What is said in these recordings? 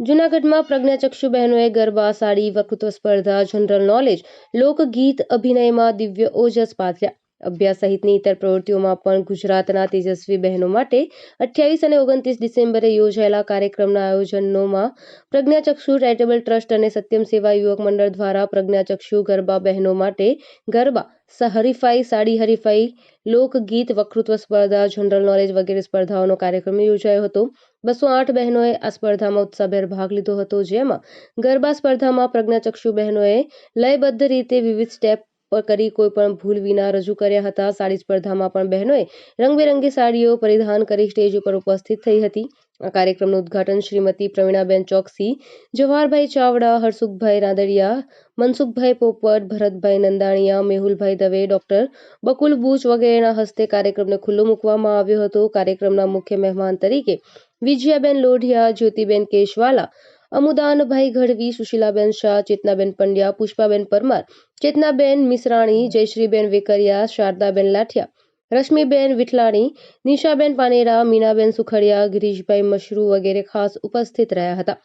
જૂનાગઢમાં પ્રજ્ઞાચક્ષુ બહેનોએ ગરબા, સાડી વકૃત્વ સ્પર્ધા, જનરલ નોલેજ, લોકગીત, અભિનયમાં દિવ્ય ઓજસ પાથર્યા. અભ્યાસ સહિતની ઇતર પ્રવૃત્તિઓમાં પણ ગુજરાતના તેજસ્વી બહેનો માટે અઠ્યાવીસ અને ઓગણત્રીસ ડિસેમ્બરે યોજાયેલા કાર્યક્રમના આયોજનોમાં પ્રજ્ઞાચક્ષુ ચેરિટેબલ ટ્રસ્ટ અને સત્યમ સેવા યુવક મંડળ દ્વારા પ્રજ્ઞાચક્ષુ ગરબા બહેનો માટે ગરબા હરીફાઈ સાડી હરીફાઈ, લોકગીત, વક્તૃત્વ સ્પર્ધા, જનરલ નોલેજ વગેરે સ્પર્ધાઓનો કાર્યક્રમ યોજાયો હતો. બસો આઠ બહેનોએ આ સ્પર્ધામાં ઉત્સાહભેર ભાગ લીધો હતો, જેમાં ગરબા સ્પર્ધામાં પ્રજ્ઞાચક્ષુ બહેનોએ લયબદ્ધ રીતે વિવિધ સ્ટેપ કરી કોઈ પણ ભૂલ વિના રજૂ કર્યા હતા. સાડી સ્પર્ધામાં પણ બહેનોએ રંગબેરંગી સાડીઓ પરિધાન કરી સ્ટેજ ઉપર ઉપસ્થિત થઈ હતી. આ કાર્યક્રમનું ઉદ્ઘાટન શ્રીમતી પ્રવીણાબેન ચોકસી, જવાહરભાઈ ચાવડા, હરસુખભાઈ રાદડિયા, મનસુખભાઈ પોપટ, ભરતભાઈ નંદાણીયા, મેહુલભાઈ દવે, ડોક્ટર બકુલ બુચ વગેરેના હસ્તે કાર્યક્રમને ખુલ્લો મૂકવામાં આવ્યો હતો. કાર્યક્રમના મુખ્ય મહેમાન તરીકે વિજયાબેન લોઢિયા, જ્યોતિબેન કેશવાલા અમુદાનભાઈ ગઢવી, સુશીલાબેન શાહ, ચેતનાબેન પંડ્યા, પુષ્પાબેન પરમાર, ચેતનાબેન મિશ્રાણી, જયશ્રીબેન વેકરિયા, શારદાબેન લાઠિયા, રશ્મિબેન વિઠલાણી, નિશાબેન પાનેરા, મીનાબેન સુખડિયા, ગિરીશભાઈ મશરૂ વગેરે ખાસ ઉપસ્થિત રહ્યા હતા.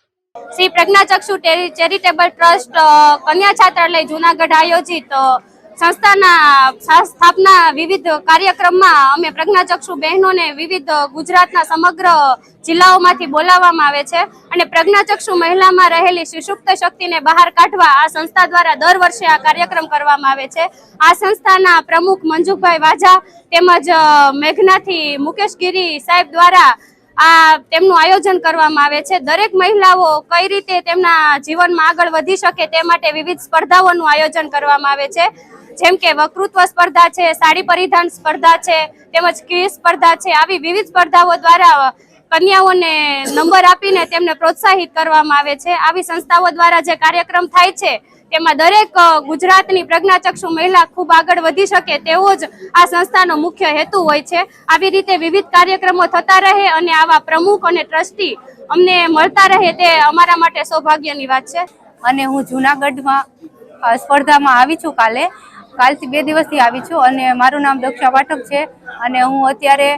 શ્રી પ્રજ્ઞાચક્ષુ ચેરિટેબલ ટ્રસ્ટ કન્યા છાત્રાલય જુનાગઢ આયોજિત સંસ્થાના સ્થાપના વિવિધ કાર્યક્રમમાં અમે પ્રજ્ઞાચક્ષુ બહેનોને વિવિધ ગુજરાતના સમગ્ર જિલ્લાઓમાંથી બોલાવવામાં આવે છે અને પ્રજ્ઞાચક્ષુ મહિલામાં રહેલી સુષુપ્ત શક્તિને બહાર કાઢવા આ સંસ્થા દ્વારા દર વર્ષે આ કાર્યક્રમ કરવામાં આવે છે. આ સંસ્થાના પ્રમુખ મંજુભાઈ વાજા તેમજ મેઘનાથી મુકેશ ગીરી સાહેબ દ્વારા આ તેમનું આયોજન કરવામાં આવે છે. દરેક મહિલાઓ કઈ રીતે તેમના જીવનમાં આગળ વધી શકે તે માટે વિવિધ સ્પર્ધાઓનું આયોજન કરવામાં આવે છે. જેમ કે વક્તૃત્વ સ્પર્ધા છે, સાડી પરિધાન સ્પર્ધા છે, તેમજ ક્વિઝ સ્પર્ધા છે, આવી વિવિધ સ્પર્ધાઓ દ્વારા કન્યાઓને નંબર આપીને તેમને પ્રોત્સાહિત કરવામાં આવે છે. આવી સંસ્થાઓ દ્વારા જે કાર્યક્રમ થાય છે, તેમાં દરેક ગુજરાતની પ્રજ્ઞાચક્ષુ મહિલા ખૂબ આગળ વધી શકે તેવો જ આ સંસ્થાનો મુખ્ય હેતુ હોય છે. આવી રીતે વિવિધ કાર્યક્રમો થતા રહે અને આવા પ્રમુખ અને ટ્રસ્ટી અમને મળતા રહે તે અમારા માટે સૌભાગ્યની વાત છે. અને હું જુનાગઢમાં સ્પર્ધામાં આવી છું કાલે. કાલથી બે દિવસથી આવી છું અને મારું નામ દક્ષા પાઠક છે અને હું અત્યારે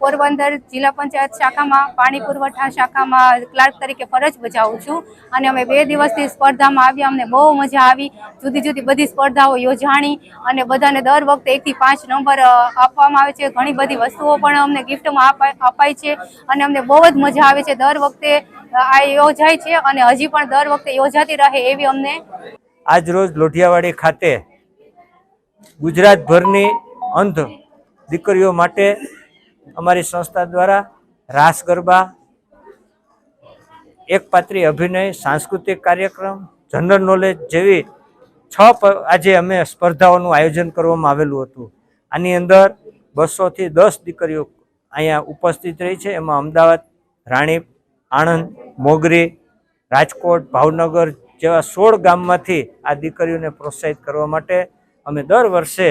પોરબંદર જિલ્લા પંચાયત શાખામાં, પાણી પુરવઠા શાખામાં ક્લાર્ક તરીકે ફરજ બજાવું છું અને અમે બે દિવસથી સ્પર્ધામાં આવ્યા, અમને બહુ મજા આવી. જુદી જુદી બધી સ્પર્ધાઓ યોજાણી અને બધાને દર વખતે એકથી પાંચ નંબર આપવામાં આવે છે. ઘણી બધી વસ્તુઓ પણ અમને ગિફ્ટમાં અપાય છે અને અમને બહુ જ મજા આવે છે. દર વખતે આ યોજાય છે અને હજી પણ દર વખતે યોજાતી રહે એવી અમને આજ લોઢિયાવાડી ખાતે ગુજરાતભરની અંધ દીકરીઓ માટે અમારી સંસ્થા દ્વારા રાસ ગરબા એકપાત્રી અભિનય, સાંસ્કૃતિક કાર્યક્રમ, જનરલ નોલેજ જેવી છ આજે અમે સ્પર્ધાઓનું આયોજન કરવામાં આવેલું હતું. આની અંદર બસોથી દસ દીકરીઓ અહીંયા ઉપસ્થિત રહી છે. એમાં અમદાવાદ રાણીપ આણંદ, મોગરી, રાજકોટ, ભાવનગર જેવા સોળ ગામમાંથી આ દીકરીઓને પ્રોત્સાહિત કરવા માટે અમે દર વર્ષે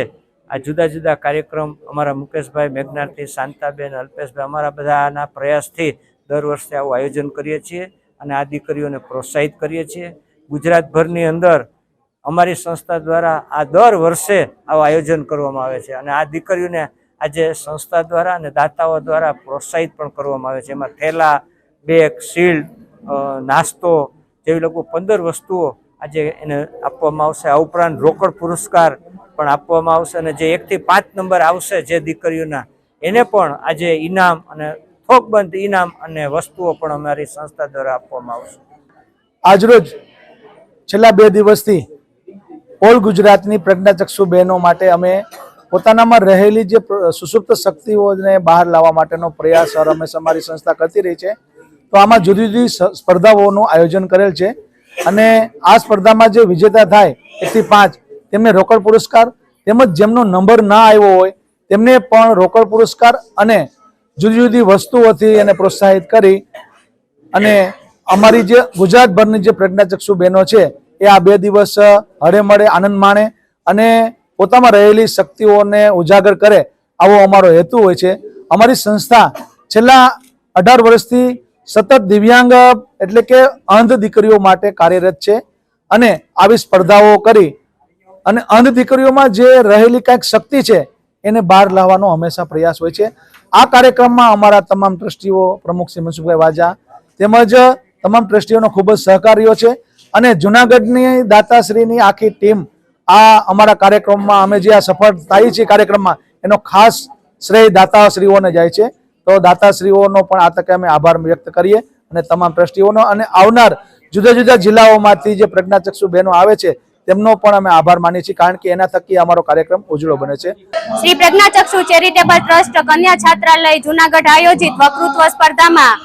આ જુદા જુદા કાર્યક્રમ અમારા મુકેશભાઈ મેઘનાથી શાંતાબેન, અલ્પેશભાઈ, અમારા બધાના પ્રયાસથી દર વર્ષે આવું આયોજન કરીએ છીએ અને આ દીકરીઓને પ્રોત્સાહિત કરીએ છીએ. ગુજરાતભરની અંદર અમારી સંસ્થા દ્વારા આ દર વર્ષે આવું આયોજન કરવામાં આવે છે અને આ દીકરીઓને આજે સંસ્થા દ્વારા અને દાતાઓ દ્વારા પ્રોત્સાહિત પણ કરવામાં આવે છે. એમાં થેલા બેગ, શીલ્ડ નાસ્તો જેવી લોકો પંદર વસ્તુઓ આજે એને આપવામાં આવશે. આ ઉપરાંત રોકડ પુરસ્કાર પણ આપવામાં આવશે અને જે એકથી પાંચ નંબર આવશે જે દીકરીઓના, એને પણ આજે ઇનામ અને થોકબંધ ઇનામ અને વસ્તુઓ પણ અમારી સંસ્થા દ્વારા આપવામાં આવશે. આજરોજ છેલ્લા બે દિવસથી ઓલ ગુજરાતની પ્રજ્ઞાચક્ષુ બહેનો માટે અમે પોતાનામાં રહેલી જે સુસુપ્ત શક્તિઓને બહાર લાવવા માટેનો પ્રયાસ હંમેશા અમારી સંસ્થા કરતી રહી છે. તો આમાં જુદી જુદી સ્પર્ધાઓનું આયોજન કરેલ છે. અને આ સ્પર્ધામાં જે વિજેતા થાય એકથી પાંચ, તેમને રોકડ પુરસ્કાર, તેમજ જેમનો નંબર ના આવ્યો હોય, તેમને પણ રોકડ પુરસ્કાર અને જુદી જુદી વસ્તુઓથી એને પ્રોત્સાહિત કરી અને અમારી જે ગુજરાતભરની જે પ્રજ્ઞાચક્ષુ બહેનો છે, એ આ બે દિવસ હળે મળે આનંદ માણે અને પોતામાં રહેલી શક્તિઓને ઉજાગર કરે, આવો અમારો હેતુ હોય છે. અમારી સંસ્થા છેલ્લા અઢાર વર્ષથી સતત દિવ્યાંગ, એટલે કે અંધ દીકરીઓ માટે કાર્યરત છે. અને આવી સ્પર્ધાઓ કરી અને અંધ દીકરીઓમાં જે રહેલી કાંઈક શક્તિ છે, એને બહાર લાવવાનો હંમેશા પ્રયાસ હોય છે. આ કાર્યક્રમમાં અમારા તમામ ટ્રસ્ટીઓ, પ્રમુખ શ્રી મનસુખભાઈ વાજા તેમજ તમામ ટ્રસ્ટીઓનો ખૂબ જ સહકાર્યો છે. અને જુનાગઢની દાતાશ્રીની આખી ટીમ આ અમારા કાર્યક્રમમાં અમે જે આ સફળ થાય છે કાર્યક્રમમાં, એનો ખાસ શ્રેય દાતાશ્રીઓને જાય છે. તો દાતાશ્રીઓનો પણ આ તકે અમે આભાર વ્યક્ત કરીએ અને તમામ ટ્રસ્ટીઓનો અને આવનાર જુદા જુદા જિલ્લાઓમાંથી જે પ્રજ્ઞાચક્ષુ બહેનો આવે છે, તેમનો પણ અમે આભાર માનીએ છીએ કારણ કે એના થકી અમારો કાર્યક્રમ ઉજળો બને છે. શ્રી પ્રજ્ઞાચક્ષુ ચેરિટેબલ ટ્રસ્ટ કન્યા છાત્રાલય જુનાગઢ આયોજિત વકૃત્વ સ્પર્ધામાં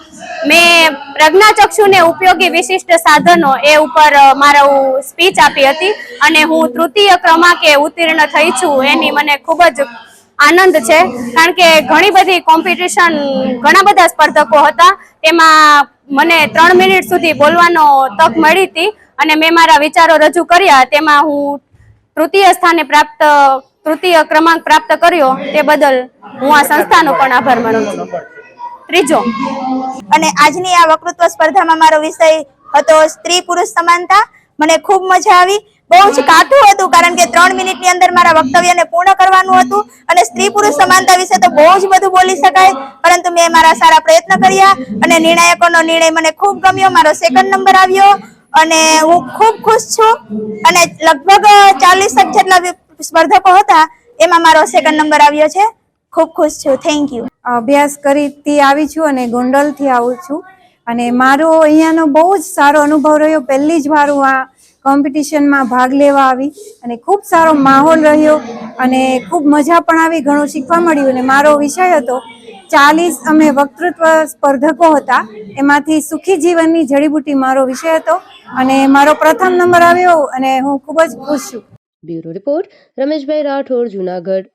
મેં પ્રજ્ઞાચક્ષુને ઉપયોગી વિશિષ્ટ સાધનો એ ઉપર મારા સ્પીચ આપી હતી અને હું તૃતીય ક્રમાંકે ઉત્તીર્ણ થઈ છું. એની મને ખૂબ જ આનંદ છે. કારણ કે ઘણી બધી કોમ્પિટિશન ઘણા બધા સ્પર્ધકો હતા. તેમાં મને ત્રણ મિનિટ સુધી બોલવાનો તક મળી હતી અને મેં મારા વિચારો રજૂ કર્યા. તેમાં હું તૃતીય સ્થાને પ્રાપ્ત, તૃતીય ક્રમાંક પ્રાપ્ત કર્યો તે બદલ હું આ સંસ્થાનો પણ આભાર માનું છું. ત્રીજો. અને આજની આ વક્તૃત્વ સ્પર્ધામાં મારો વિષય હતો સ્ત્રી પુરુષ સમાનતા. મને ખૂબ મજા આવી. બહુ જ કાઠું હતું, કારણ કે ત્રણ મિનિટની અંદર મારા વક્તવ્યને પૂર્ણ કરવાનું હતું અને સ્ત્રી પુરુષ સમાનતા વિશે તો બહુ જ બધું બોલી શકાય. પરંતુ મેં મારા સારા પ્રયત્ન કર્યા અને નિર્ણાયકોનો નિર્ણય મને ખૂબ ગમ્યો. મારો સેકન્ડ નંબર આવ્યો અને હું ખૂબ ખુશ છું. અને લગભગ ચાલીસ જેટલા સ્પર્ધકો હતા, એમાં મારો સેકન્ડ નંબર આવ્યો છે. ખૂબ ખુશ છું. થેન્ક યુ અભ્યાસ કરીથી આવી છું અને ગોંડલથી આવું છું. અને મારો અહીંયાનો બહુ જ સારો અનુભવ રહ્યો. પહેલી જ હું આ કોમ્પિટિશનમાં ભાગ લેવા આવી અને ખૂબ સારો માહોલ રહ્યો અને ખૂબ મજા પણ આવી, ઘણું શીખવા મળ્યું અને મારો વિષય હતો ચાલીસ અમે વક્તૃત્વ સ્પર્ધકો હતા. એમાંથી સુખી જીવનની જડીબુટી મારો વિષય હતો અને મારો પ્રથમ નંબર આવ્યો અને હું ખૂબ જ ખુશ છું. Bureau report, Rameshbhai Rathod, Junagadh.